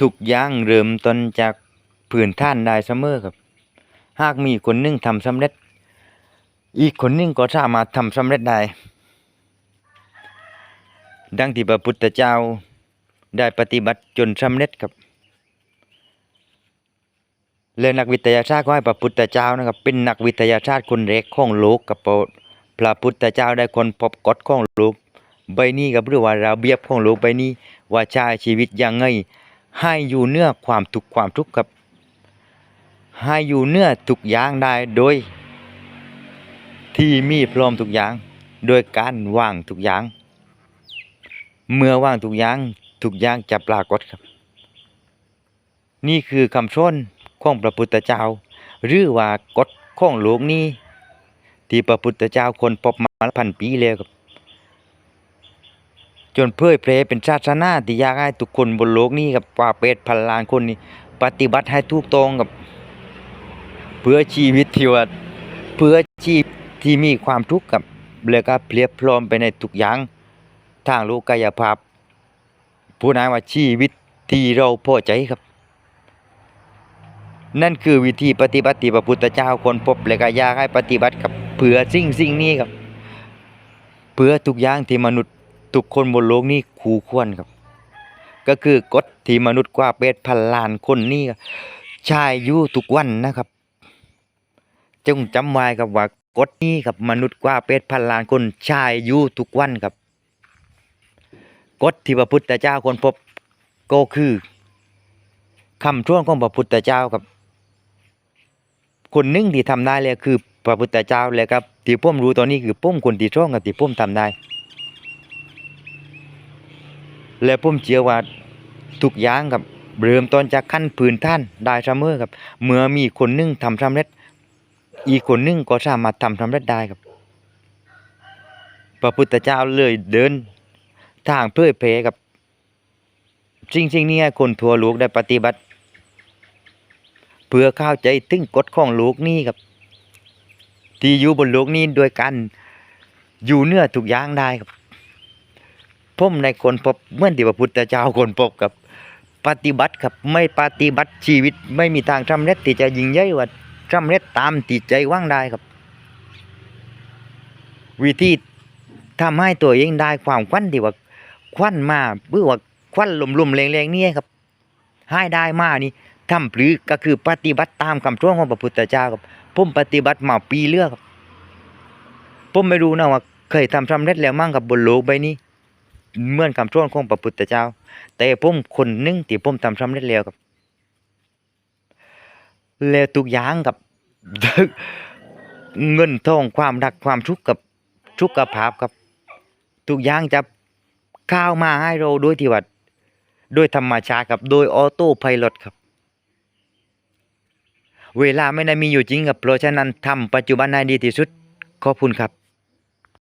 ทุกอย่างเริ่มต้นจากพื้นฐานได้เสมอครับ หากมีคนหนึงทำสำเร็จ อีกคนหนึงก็สามารถทำสำเร็จได้ ดังที่พระพุทธเจ้าได้ปฏิบัติจนสำเร็จครับและนักวิทยาศาสตร์ก็ให้พระพุทธเจ้านะครับ เป็นนักวิทยาศาสตร์คนแรกของโลกกับพระพุทธเจ้าได้คนพบกฎของโลกใบนี้กับหรือว่าระเบียบของโลกใบนี้ว่าใช้ชีวิตยังไง ให้อยู่เนื้อความทุกข์ความทุกข์ครับให้อยู่เนื้อทุกอย่างได้โดย ที่มีพร้อมทุกอย่าง โดยการวางทุกอย่าง เมื่อวางทุกอย่างทุกอย่างจะปรากฏครับ นี่คือคำสอนของพระพุทธเจ้า หรือว่ากฎของโลกนี้ ที่พระพุทธเจ้าคนพบมาพันปีแล้วครับ จนเผยแพร่เป็นศาสนาที่อยากให้ทุกคนบนโลกนี้กับกว่าเป็ดพันล้านคนนี้ปฏิบัติให้ถูกต้องกับ เพื่อชีวิตที่ว่าเพื่อชีวิตที่มีความทุกข์กับแล้วก็เพลียบพร้อมไปในทุกอย่างทางโลกกายภาพผู้นั้นว่าชีวิตที่เราพอใจครับ นั่นคือวิธีปฏิบัติพระพุทธเจ้าคนพบและก็อยากให้ปฏิบัติกับเพื่อสิ่งสิ่งนี้ครับเพื่อทุกอย่างที่มนุษย์ ทุกคนบนโลกนี้คู่ควรครับ ก็คือกฎที่มนุษย์กว่าเป็ดพันล้านคนนี้ครับใช้อยู่ทุกวันนะครับจงจำไว้ครับว่ากฎนี้ครับมนุษย์กว่าเป็ดพันล้านคนใช้อยู่ทุกวันครับกฎที่พระพุทธเจ้าคนพบก็คือคำช่วงของพระพุทธเจ้าครับ คนหนึ่งที่ทำได้เลยคือพระพุทธเจ้าเลยครับที่ผมรู้ตอนนี้คือผมคนที่ช่องกับที่ผมทำได้ และผมเชื่อว่าทุกอย่างครับเริ่มต้นจากขั้นพื้นฐานได้เสมอครับ เมื่อมีคนหนึงทำสำเร็จ อีกคนหนึงก็สามารถทำสำเร็จได้ครับ พระพุทธเจ้าเลยเดินทางเพื่อเพกับสิ่งสิ่งนี้ให้คนทั่วโลกได้ปฏิบัติ เพื่อเข้าใจถึงกฎของโลกนี้ครับ ที่อยู่บนโลกนี้โดยการอยู่เนื้อทุกอย่างได้ครับ ผมในคนพบเมื่อนที่พระพุทธเจ้าคนพบกับปฏิบัติครับไม่ปฏิบัติชีวิต ไม่มีทางสำเร็จที่จะยิงใหญ่ว่าสำเร็จตามที่ใจว่างได้ครับ วิธีทำให้ตัวเองได้ความควันที่ว่าควันมาเพื่อว่าควันลมๆแรงๆนี่ครับให้ได้มานี่ทำหรือก็คือปฏิบัติตามคำสอนของพระพุทธเจ้าครับผมปฏิบัติมาปีเลือกผมไม่รู้นะว่าเคยทำสำเร็จแล้วมั่งกับบนโลกใบนี้ เหมือนคำสอนของพระพุทธเจ้า แต่ผมคนนึงที่ผมทำสำเร็จแล้วครับแล้วทุกอย่างกับเงินทองความรักความทุกข์กับสุกขภาพกับทุกอย่างจะเข้าวมาให้เราโดยที่ว่าโดยธรรมชาติครับโดยออโต้ไพลอตครับ เวลาไม่ได้มีอยู่จริงครับเพราะฉะนั้นทำปัจจุบันให้ดีที่สุดขอบคุณครับ